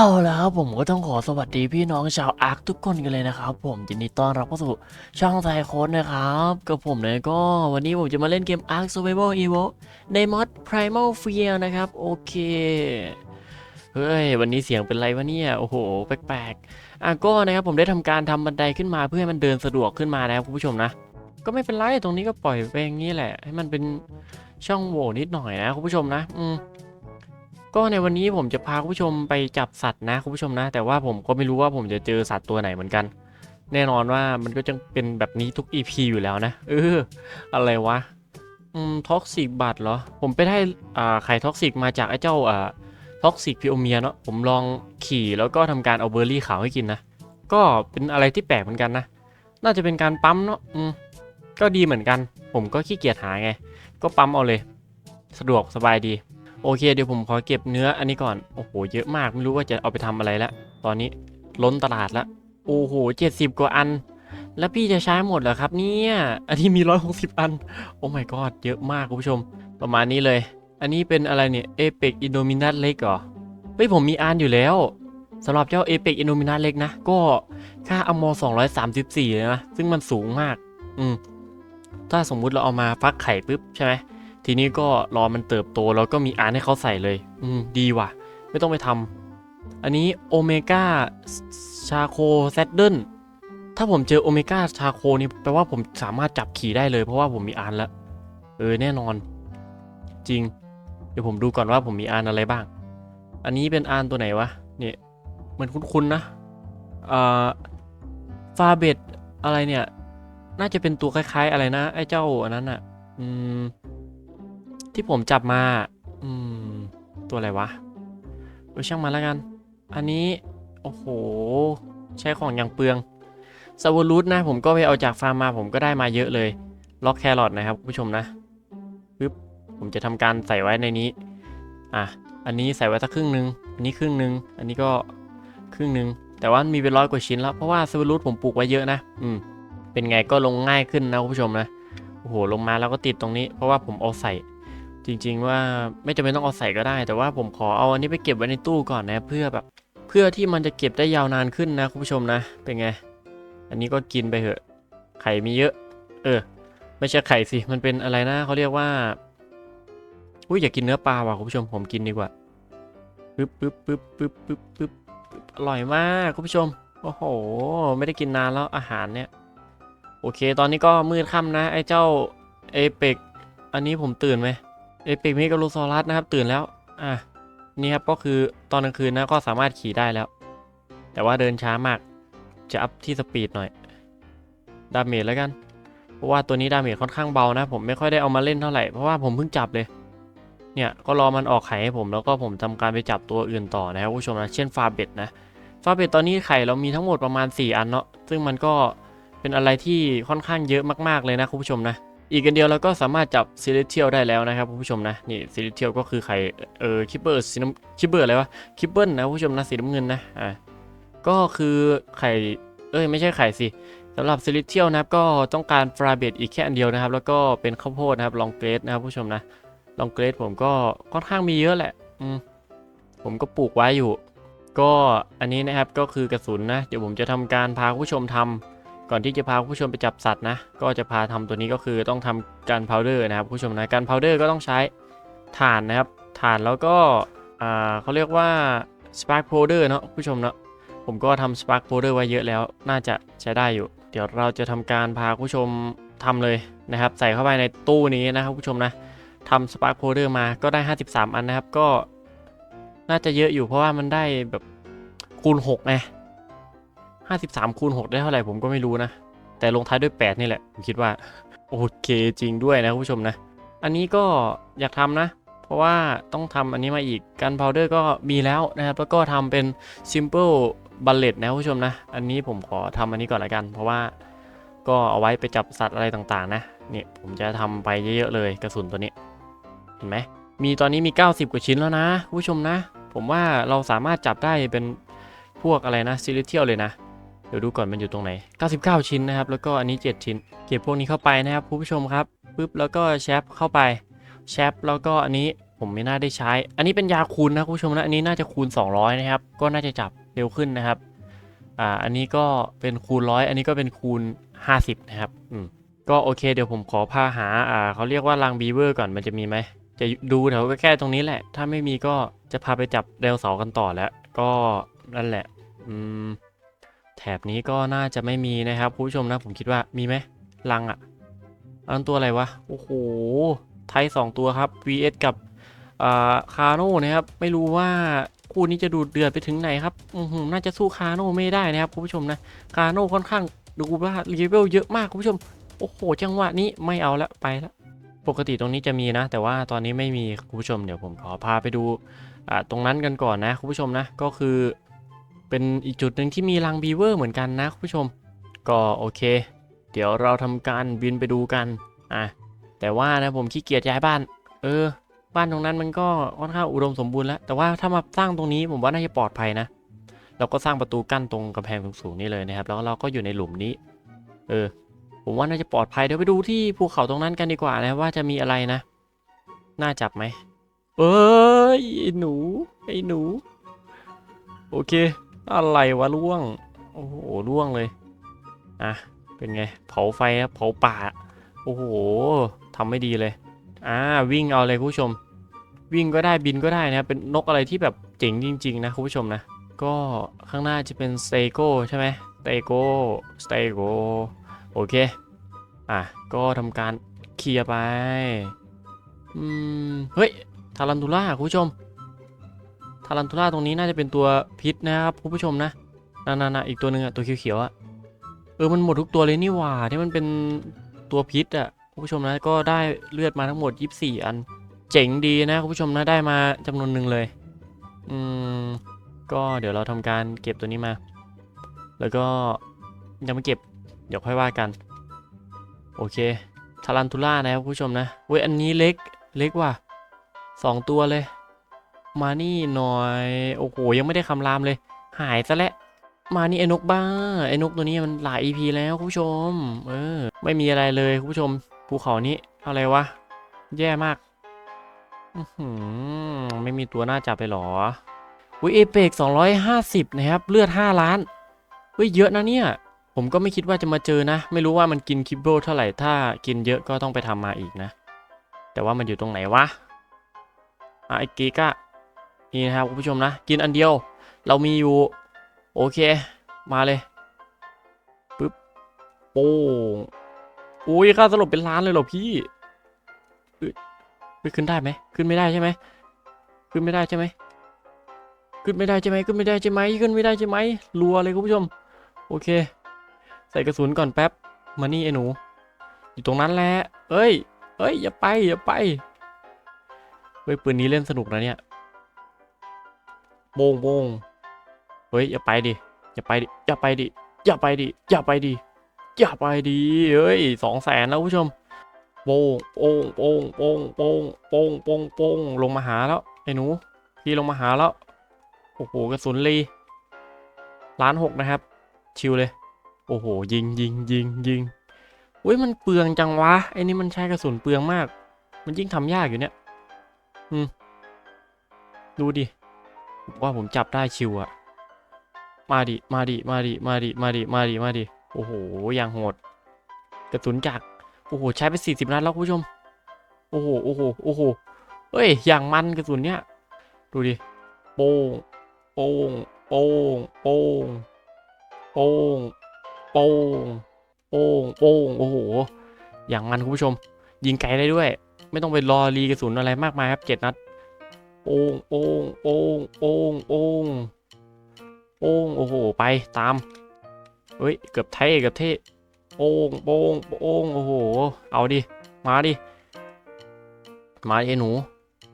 เอาละครับผมก็ต้องขอสวัสดีพี่น้องชาวอาร์คทุกคนกันเลยนะครับ ผมยินดีต้อนรับเข้าสู่ช่องไทยโค้ดนะครับกับผมเนี่ยก็วันนี้ผมจะมาเล่นเกม Ark Survival Evo ในมอด Primal Fear นะครับ โอเค เฮ้ย วันนี้เสียงเป็นไรวะเนี่ย โอ้โห แปลกๆอะก็นะครับผมได้ทำการทำบันไดขึ้นมาเพื่อให้มันเดินสะดวกขึ้นมานะครับคุณผู้ชมนะ ก็ไม่เป็นไรตรงนี้ก็ปล่อยไปอย่างนี้แหละ ให้มันเป็นช่องโหว่นิดหน่อยนะคุณผู้ชมนะ อืม ก็ในวันนี้ผมจะพาคุณผู้ชมไปจับสัตว์นะคุณผู้ชมนะ แต่ว่าผมก็ไม่รู้ว่าผมจะเจอสัตว์ตัวไหนเหมือนกัน แน่นอนว่ามันก็จะเป็นแบบนี้ทุก EP อยู่แล้วนะเอออะไรวะอืมท็อกซิกบัตเหรอ ผมไปได้อ่าไข่ท็อกซิกมาจากไอ้เจ้าอ่าท็อกซิกพิโอเมียเนาะผมลองขี่แล้วก็ทำการเอาเบอร์รี่ขาวให้กินนะก็เป็นอะไรที่แปลกเหมือนกันนะน่าจะเป็นการปั๊มเนาะอืมก็ดีเหมือนกัน ผมก็ขี้เกียจหาไง ก็ปั๊มเอาเลย สะดวกสบายดี โอเคเดี๋ยวผมขอเก็บเนื้ออันนี้ก่อน โอ้โห เยอะมากไม่รู้ว่าจะเอาไปทำอะไรแล้วตอนนี้ล้นตลาดแล้วโอ้โหเจ็ดสิบกว่าอัน แล้วพี่จะใช้หมดเหรอครับเนี่ยอันนี้มีร้อยหกสิบอัน โอ้ my god เยอะมากคุณผู้ชม ประมาณนี้เลย อันนี้เป็นอะไรเนี่ยเอเปกอินโดมินัทเล็กเหรอเฮ้ยผมมีอันอยู่แล้วสำหรับเจ้าเอเปกอินโดมินัทเล็กนะ ก็ค่าอม234เลยนะซึ่งมันสูงมาก อืมถ้าสมมุติเราเอามาฟักไข่ปุ๊บใช่ไหม ทีนี้ก็รอมันเติบโตแล้วก็มีอาร์ตให้เขาใส่เลย อืมดีว่ะ ไม่ต้องไปทำอันนี้โอเมก้าชาโคแซดเดิลถ้าผมเจอโอเมก้าชาโคนี่แปลว่าผมสามารถจับขี่ได้เลยเพราะว่าผมมีอาร์ตแล้ว เออแน่นอน จริง เดี๋ยวผมดูก่อนว่าผมมีอาร์ตอะไรบ้าง อันนี้เป็นอาร์ตตัวไหนวะเนี่ยเหมือนคุ้นๆนะเอ่อฟาเบตอะไรเนี่ย น่าจะเป็นตัวคล้าย ๆ อะไรนะ ไอ้เจ้าอันนั้นอะ อืม ที่ผมจับมา อืม ตัวอะไรวะเออช่างมันแล้วกัน อันนี้ โอ้โห ใช้ของอย่างเปลืองสวรูทนะ ผมก็ไปเอาจากฟาร์มมาผมก็ได้มาเยอะเลย ล็อกแครอทนะครับผู้ชมนะปึ๊บผมจะทำการใส่ไว้ในนี้ อะ อันนี้ใส่ไว้สักครึ่งหนึ่งอันนี้ครึ่งหนึ่งอันนี้ก็ครึ่งหนึ่งแต่ว่ามีเป็นร้อยกว่าชิ้นแล้ว เพราะว่าสวรูทผมปลูกไว้เยอะนะ อืม เป็นไงก็ลงง่ายขึ้นนะผู้ชมนะ โอ้โห ลงมาแล้วก็ติดตรงนี้ เพราะว่าผมเอาใส่ จริง ๆ ว่าไม่จำเป็นต้องเอาใส่ก็ได้ แต่ว่าผมขอเอาอันนี้ไปเก็บไว้ในตู้ก่อนนะเพื่อแบบ เพื่อที่มันจะเก็บได้ยาวนานขึ้นนะคุณผู้ชมนะ เป็นไง อันนี้ก็กินไปเถอะ ไข่มีเยอะ เออ ไม่ใช่ไข่สิมันเป็นอะไรนะเขาเรียกว่าอุ้ยอยากกินเนื้อปลาว่ะคุณผู้ชมผมกินดีกว่าปึ๊บปึ๊บปึ๊บปึ๊บปึ๊บปึ๊บปึ๊บอร่อยมากคุณผู้ชมโอ้โห ไม่ได้กินนานแล้วอาหารเนี่ยโอเค ตอนนี้ก็มืดค่ำนะ ไอ้เจ้าเอเปกอันนี้ผมตื่นไหม เอเปกเมกาโลซอรัสนะครับ ตื่นแล้ว อะ นี่ครับก็คือตอนกลางคืนนะก็สามารถขี่ได้แล้ว แต่ว่าเดินช้ามาก จะอัพที่สปีดหน่อย ดาเมจแล้วกัน เพราะว่าตัวนี้ดาเมจค่อนข้างเบานะ ผมไม่ค่อยได้เอามาเล่นเท่าไหร่ เพราะว่าผมเพิ่งจับเลย เนี่ยก็รอมันออกไข่ให้ผมแล้วก็ผมทำการไปจับตัวอื่นต่อนะครับผู้ชมนะ เช่นฟาเบ็ดนะ ฟาเบ็ดตอนนี้ไข่เรามีทั้งหมดประมาณ 4 อันเนาะ ซึ่งมันก็เป็นอะไรที่ค่อนข้างเยอะมากๆเลยนะคุณผู้ชมนะ อีกอันเดียวเราก็สามารถจับซิลิเทียลได้แล้วนะครับคุณผู้ชมนะนี่ซิลิเทียลก็คือไข่เออคิปเปอร์สีน้ำคิปเปอร์อะไรวะคิปเปิลนะคุณผู้ชมนะสีน้ำเงินนะอ่าก็คือไข่เอ้ยไม่ใช่ไข่สิสำหรับซิลิเทียลนะครับก็ต้องการฟราเบตอีกแค่อันเดียวนะครับ แล้วก็เป็นข้าวโพดนะครับลองเกรดนะครับผู้ชมนะลองเกรดผมก็ค่อนข้างมีเยอะแหละอืมผมก็ปลูกไว้อยู่ ก็อันนี้นะครับก็คือกระสุนนะเดี๋ยวผมจะทำการพาผู้ชมทำ ก่อนที่จะพาผู้ชมไปจับสัตว์นะ ก็จะพาทำตัวนี้ก็คือต้องทำการพาวเดอร์นะครับผู้ชมนะการพาวเดอร์ก็ต้องใช้ถ่านนะครับถ่านแล้วก็อ่าเขาเรียกว่า spark powder เนาะผู้ชมเนาะผมก็ทำ spark powder ไว้เยอะแล้วน่าจะใช้ได้อยู่ เดี๋ยวเราจะทำการพาผู้ชมทำเลยนะครับ ใส่เข้าไปในตู้นี้นะครับผู้ชมนะทำ Spark Powder มาก็ได้ 53 อันนะครับก็น่าจะเยอะอยู่เพราะว่ามันได้แบบคูณ6ไง 53คูณ6ได้เท่าไหร่ผมก็ไม่รู้นะ แต่ลงท้ายด้วย 8 นี่แหละ ผมคิดว่า โอเคจริงด้วยนะคุณผู้ชมนะ อันนี้ก็อยากทำนะ เพราะว่าต้องทำอันนี้มาอีกกันพาวเดอร์ก็มีแล้วนะครับ แล้วก็ทำเป็น Simple Bullet นะคุณผู้ชมนะ อันนี้ผมขอทำอันนี้ก่อนละกัน เพราะว่าก็เอาไว้ไปจับสัตว์อะไรต่างๆนะเนี่ยผมจะทำไปเยอะๆเลยกระสุนตัวนี้ เห็นไหมมีตอนนี้มี 90 กว่าชิ้นแล้วนะคุณผู้ชมนะ ผมว่าเราสามารถจับได้เป็นพวกอะไรนะซิลิเทียลเลยนะ เดี๋ยวดูก่อนมันอยู่ตรงไหน 99 ชิ้นนะครับ แล้วก็อันนี้ 7 ชิ้น เก็บพวกนี้เข้าไปนะครับผู้ชมครับปึ๊บแล้วก็แชปเข้าไปแชปแล้วก็อันนี้ผมไม่น่าได้ใช้ อันนี้เป็นยาคูณนะคุณผู้ชมนะ อันนี้น่าจะคูณ 200 นะครับ ก็น่าจะจับเร็วขึ้นนะครับ อ่า อันนี้ก็เป็นคูณร้อย อันนี้ก็เป็นคูณ 50 นะครับ อืม ก็โอเค เดี๋ยวผมขอพาหา อ่า เขาเรียกว่ารังบีเวอร์ก่อน มันจะมีไหม จะดูแถวใกล้ๆตรงนี้แหละ ถ้าไม่มีก็จะพาไปจับเดลเสากันต่อแล้ว ก็นั่นแหละ อืม แถบนี้ก็น่าจะไม่มีนะครับผู้ชมนะผมคิดว่ามีไหมรังอะอันนั้นตัวอะไรวะ โอ้โห ไทย 2 ตัวครับ vs กับอ่าคาโน่นะครับ ไม่รู้ว่าคู่นี้จะดูเดือดไปถึงไหนครับอือหือน่าจะสู้คาโน่ไม่ได้นะครับคุณผู้ชมนะคาโน่ค่อนข้างดูว่าเลเวลเยอะมากคุณผู้ชม โอ้โห จังหวะนี้ไม่เอาละไปละ ปกติตรงนี้จะมีนะ แต่ว่าตอนนี้ไม่มีคุณผู้ชมเดี๋ยวผมขอพาไปดูตรงนั้นกันก่อนนะคุณผู้ชมนะ ก็คือ เป็นอีกจุดหนึ่งที่มีรังบีเวอร์เหมือนกันนะคุณผู้ชม ก็โอเค เดี๋ยวเราทำการบินไปดูกันอะแต่ว่านะผมขี้เกียจย้ายบ้าน เออ บ้านตรงนั้นมันก็ค่อนข้างอุดมสมบูรณ์แล้ว แต่ว่าถ้ามาสร้างตรงนี้ผมว่าน่าจะปลอดภัยนะ เราก็สร้างประตูกั้นตรงกำแพงสูงๆนี่เลยนะครับ แล้วเราก็อยู่ในหลุมนี้ เออ ผมว่าน่าจะปลอดภัย เดี๋ยวไปดูที่ภูเขาตรงนั้นกันดีกว่านะว่าจะมีอะไรนะ น่าจับไหม เอ้ยไอ้หนู ไอ้หนู โอเค อะไรวะล่วง โอ้โหล่วงเลย อะ เป็นไง เผาไฟครับ เผาป่า โอ้โหทำไม่ดีเลย อ่า วิ่งเอาเลยคุณผู้ชม วิ่งก็ได้บินก็ได้นะ เป็นนกอะไรที่แบบเจ๋งจริง ๆ นะคุณผู้ชมนะ ก็ข้างหน้าจะเป็นสเตโกใช่ไหมสเตโกสเตโกโอเค อะ ก็ทำการเคลียร์ไป อืม เฮ้ย ทารันทูล่าคุณผู้ชม ทารันทูล่าตรงนี้น่าจะเป็นตัวพิษนะครับคุณผู้ชมนะนั่นๆๆอีกตัวหนึ่งอะตัวเขียวๆอะเออมันหมดทุกตัวเลยนี่หว่าที่มันเป็นตัวพิษอะคุณผู้ชมนะก็ได้เลือดมาทั้งหมด 24 อัน เจ๋งดีนะคุณผู้ชมนะได้มาจำนวนหนึ่งเลยอืมก็เดี๋ยวเราทำการเก็บตัวนี้มา แล้วก็ยังไม่เก็บเดี๋ยวค่อยว่ากัน โอเคทารันทูล่านะครับคุณผู้ชมนะเว้ยอันนี้เล็กเล็กว่ะสองตัวเลย มานี่หน่อย โอ้โห ยังไม่ได้คำรามเลย หายซะแล้ว มานี่ไอ้นกบ้า ไอ้นกตัวนี้มันหลาย EP แล้วคุณผู้ชม เออ ไม่มีอะไรเลยคุณผู้ชม ภูเขานี้อะไรวะ แย่มากไม่มีตัวน่าจับไปหรออุ้ยเอเปก250นะครับ เลือด5ล้านเฮ้ยเยอะนะเนี่ย ผมก็ไม่คิดว่าจะมาเจอนะ ไม่รู้ว่ามันกินคิบเบิลเท่าไหร่ ถ้ากินเยอะก็ต้องไปทำมาอีกนะ แต่ว่ามันอยู่ตรงไหนวะอะไอ้กีกอะ นี่นะครับคุณผู้ชมนะ กินอันเดียว เรามีอยู่ โอเค มาเลยปึ๊บโป้งอุ้ยค่าสลบเป็นล้านเลยเหรอพี่ขึ้นได้ไหมขึ้นไม่ได้ใช่ไหมขึ้นไม่ได้ใช่ไหมขึ้นไม่ได้ใช่ไหมขึ้นไม่ได้ใช่ไหมขึ้นไม่ได้ใช่ไหมรัวเลยคุณผู้ชม โอเค ใส่กระสุนก่อนแป๊บมานี่ไอ้หนู อยู่ตรงนั้นแหละเอ้ยเอ้ยอย่าไปอย่าไปเฮ้ยปืนนี้เล่นสนุกนะเนี่ย โบงโบงเฮ้ยอย่าไปดิอย่าไปดิอย่าไปดิอย่าไปดิอย่าไปดิอย่าไปดิเฮ้ยสองแสนแล้วผู้ชมโป้งโป้งโป้งโป้งโป้งโป้งโป้งโป้งลงมาหาแล้วไอ้หนูพี่ลงมาหาแล้วโอ้โหกระสุนรีล้านหกนะครับ ชิวเลย โอ้โห ยิงยิงยิงยิงอุ้ยมันเปลืองจังวะไอ้นี่มันใช้กระสุนเปลืองมาก มันยิ่งทำยากอยู่เนี่ย อืม ดูดิ ว่าผมจับได้ชิวอะมาดิ มาดิ มาดิ มาดิ มาดิ มาดิ มาดิ โอ้โห อย่างโหด กระสุนจากโอ้โห ใช้ไปสี่สิบนัดแล้วคุณผู้ชม โอ้โห โอ้โห โอ้โหเฮ้ย อย่างมันกระสุนเนี่ยดูดิ โป้ง โป้ง โป้ง โป้ง โป้ง โป้ง โป้ง โป้ง โอ้โห อย่างมันคุณผู้ชม ยิงไกลได้ด้วย ไม่ต้องไปรอรีกระสุนอะไรมากมายครับเจ็ดนัด โป้งโป้งโป้งโป้งโป้งโป้งโอ้โห ไปตาม เฮ้ย เกือบเท่เกือบเท่โป้งโป้งโป้งโอ้โห เอาดิ มาดิ มาไอ้หนู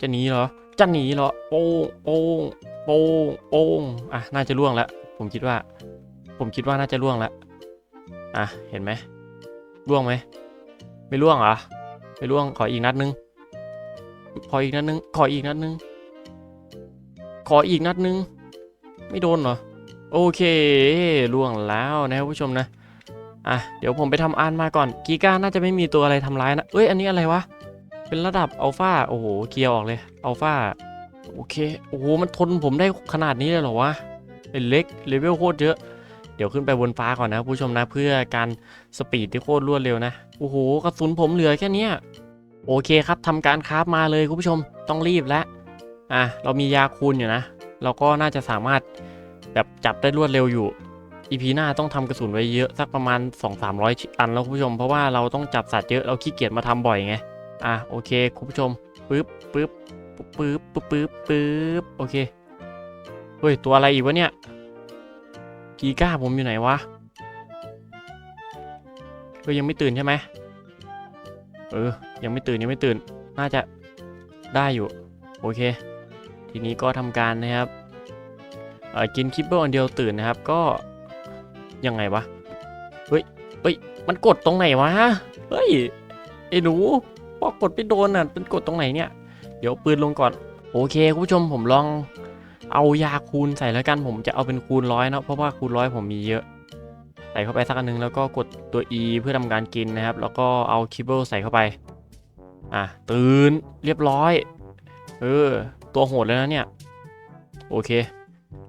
จะหนีเหรอ จะหนีเหรอโป้งโป้งโป้งโป้งอะ น่าจะล่วงแล้ว ผมคิดว่า ผมคิดว่าน่าจะล่วงแล้ว อะ เห็นไหมล่วงไหม ไม่ล่วงเหรอ ไม่ล่วง ขออีกนัดนึง ขออีกนัดนึง ขออีกนัดนึง ขออีกนัดนึง ไม่โดนเหรอ โอเคล่วงแล้วนะครับผู้ชมนะ อะ เดี๋ยวผมไปทำอานมาก่อน กีก้าน่าจะไม่มีตัวอะไรทำร้ายนะ เอ้ย อันนี้อะไรวะ เป็นระดับอัลฟาโอ้โห เกียร์ออกเลย อัลฟาโอเค โอ้โห มันทนผมได้ขนาดนี้เลยเหรอวะเป็นเล็ก เลเวลโคตรเยอะ เดี๋ยวขึ้นไปบนฟ้าก่อนนะผู้ชมนะ เพื่อการสปีดที่โคตรรวดเร็วนะ โอ้โห กระสุนผมเหลือแค่เนี้ยโอเคครับทำการคราฟมาเลยคุณผู้ชม ต้องรีบแล้ว อะเรามียาคูณอยู่นะ เราก็น่าจะสามารถแบบจับได้รวดเร็วอยู่อีพีหน้าต้องทำกระสุนไว้เยอะสักประมาณ 2-300 อันแล้วคุณผู้ชม เพราะว่าเราต้องจับสัตว์เยอะเราขี้เกียจมาทำบ่อยไง อะโอเคคุณผู้ชมปึ๊บปึ๊บปึ๊บปึ๊บปึ๊บปึ๊บโอเค เฮ้ย ตัวอะไรอีกวะเนี่ย กีก้าผมอยู่ไหนวะเฮ้ยยังไม่ตื่นใช่ไหมเออ ยังไม่ตื่นยังไม่ตื่น น่าจะได้อยู่ โอเค ทีนี้ก็ทำการนะครับกินคิปเปิลอันเดียวตื่นนะครับ ก็ยังไงวะเฮ้ยเฮ้ยมันกดตรงไหนวะเฮ้ยไอ้หนูพอกดไม่โดนอะมันกดตรงไหนเนี่ย เดี๋ยวปืนลงก่อนโอเคคุณผู้ชมผมลองเอายาคูณใส่แล้วกันผมจะเอาเป็นคูณร้อยเนาะเพราะว่าคูณร้อยผมมีเยอะ ใส่เข้าไปสักอันนึงแล้วก็กดตัว E เพื่อทำการกินนะครับ แล้วก็เอาคิปเปิลใส่เข้าไปอะตื่นเรียบร้อย เออ ตัวโหดแล้วนะเนี่ย โอเค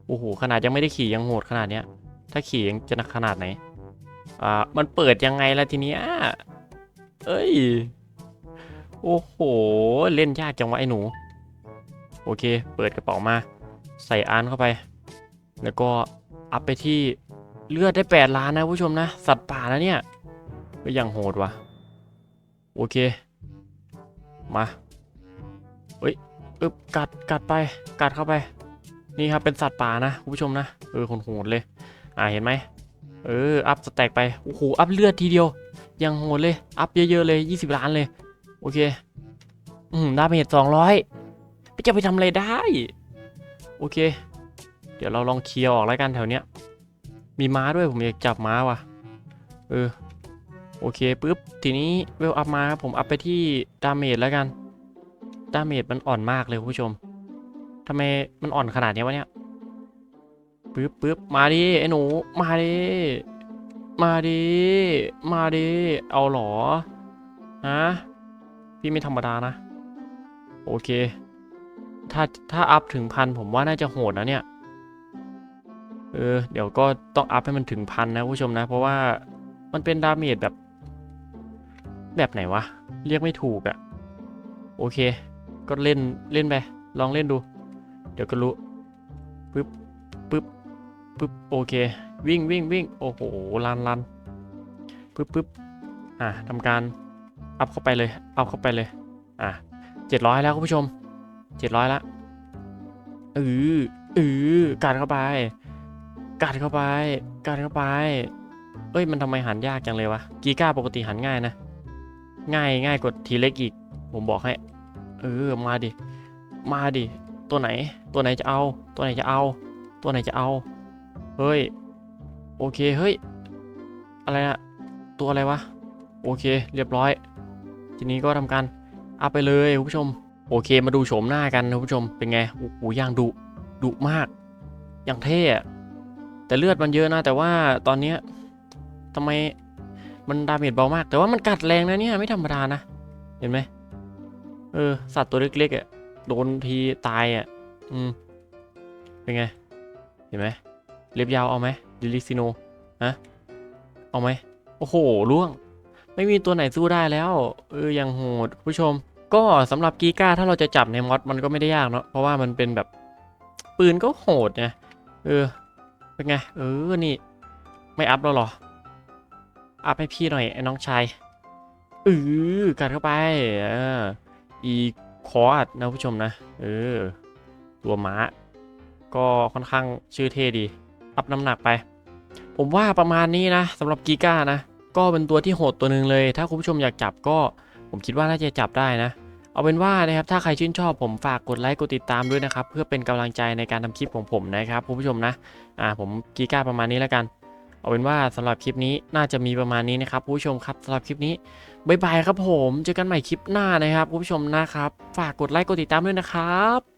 โอ้โห ขนาดยังไม่ได้ขี่ยังโหดขนาดเนี้ย ถ้าขี่ยังจะหนักขนาดไหน อ่า มันเปิดยังไงล่ะทีเนี้ย เอ้ย โอ้โห เล่นยากจังวะไอ้หนู โอเค เปิดกระเป๋ามา ใส่อานเข้าไป แล้วก็อัพไปที่เลือดได้แปดล้านนะผู้ชมนะ สัตว์ป่านะเนี่ยก็ยังโหดว่ะ โอเค มา เฮ้ย อึบกัดกัดไป กัดเข้าไป นี่ครับเป็นสัตว์ป่านะคุณผู้ชมนะ เออโหดเลย อ่าเห็นไหมเออ อัพสแต็กไป โอ้โห อัพเลือดทีเดียว ยังโหดเลย อัพเยอะๆเลย 20 ล้านเลย โอเค อืมดาเมจ200ไปจะไปทำอะไรได้ โอเค เดี๋ยวเราลองเคลียร์ออกแล้วกันแถวเนี้ย มีม้าด้วยผมอยากจับม้าว่ะ เออ โอเคปุ๊บ ทีนี้เวลอัพมาครับผมอัพไปที่ดาเมจแล้วกัน ดาเมจมันอ่อนมากเลยคุณผู้ชมทำไมมันอ่อนขนาดนี้วะเนี่ยปึ๊บปึ๊บมาดิไอ้หนู มาดิ มาดิ มาดิ เอาหรอ ฮะ พี่ไม่ธรรมดานะ โอเค ถ้าถ้าอัพถึงพันผมว่าน่าจะโหดนะเนี่ย เออ เดี๋ยวก็ต้องอัพให้มันถึงพันนะผู้ชมนะ เพราะว่ามันเป็นดาเมจแบบ แบบไหนวะ เรียกไม่ถูกอะโอเค ก็เล่นเล่นไปลองเล่นดู เดี๋ยวก็รู้ปึ๊บปึ๊บปึ๊บโอเค วิ่งวิ่งวิ่งโอ้โหลันลันปึ๊บปึ๊บอะทำการอัพเข้าไปเลยเอาเข้าไปเลยอะเจ็ดร้อยแล้วคุณผู้ชมเจ็ดร้อยละเออเออกัดเข้าไปกัดเข้าไปกัดเข้าไป เอ้ยมันทำไมหันยากจังเลยวะกีก้าปกติหันง่ายนะ ง่ายง่ายกว่าทีเล็กอีก ผมบอกให้ ออมาดิ มาดิ ตัวไหน ตัวไหนจะเอา ตัวไหนจะเอา ตัวไหนจะเอา เฮ้ย โอเค เฮ้ย อะไรอะตัวอะไรวะ โอเค เรียบร้อย ทีนี้ก็ทำการเอัพไปเลยคุณผู้ชม โอเค มาดูโฉมหน้ากันคุณผู้ชม เป็นไง โอ้โหอย่างดุ ดุมาก อย่างเท่แต่เลือดมันเยอะนะ แต่ว่าตอนเนี้ยทำไมมันดาเมจเบามาก แต่ว่ามันกัดแรงนะเนี่ย ไม่ธรรมดานะ เห็นไหม เออ สัตว์ตัวเล็กๆอะโดนทีตายอะ อืม เป็นไง เห็นไหมเล็บยาวเอาไหมดิลิซิโนฮะเอาไหมโอ้โหล่วง ไม่มีตัวไหนสู้ได้แล้ว เออยังโหดผู้ชม ก็สำหรับกีก้าถ้าเราจะจับในมอดมันก็ไม่ได้ยากเนาะเพราะว่ามันเป็นแบบปืนก็โหดไงเออ เป็นไง เออนี่ ไม่อัพแล้วหรอ อัพให้พี่หน่อยไอ้น้องชายเออกัดเข้าไปออ อีคอร์ดนะผู้ชมนะ เออ ตัวม้า ก็ค่อนข้างชื่อเท่ดี อัพน้ำหนักไป ผมว่าประมาณนี้นะสำหรับกีก้านะ ก็เป็นตัวที่โหดตัวหนึ่งเลย ถ้าคุณผู้ชมอยากจับก็ ผมคิดว่าน่าจะจับได้นะ เอาเป็นว่านะครับ ถ้าใครชื่นชอบผมฝากกดไลค์กดติดตามด้วยนะครับ เพื่อเป็นกำลังใจในการทำคลิปของผมนะครับคุณผู้ชมนะ อ่าผมกีก้าประมาณนี้แล้วกัน เอาเป็นว่าสำหรับคลิปนี้น่าจะมีประมาณนี้นะครับผู้ชมครับสำหรับคลิปนี้บ๊ายบายครับผม เจอกันใหม่คลิปหน้านะครับผู้ชมนะครับ ฝากกดไลค์กดติดตามด้วยนะครับ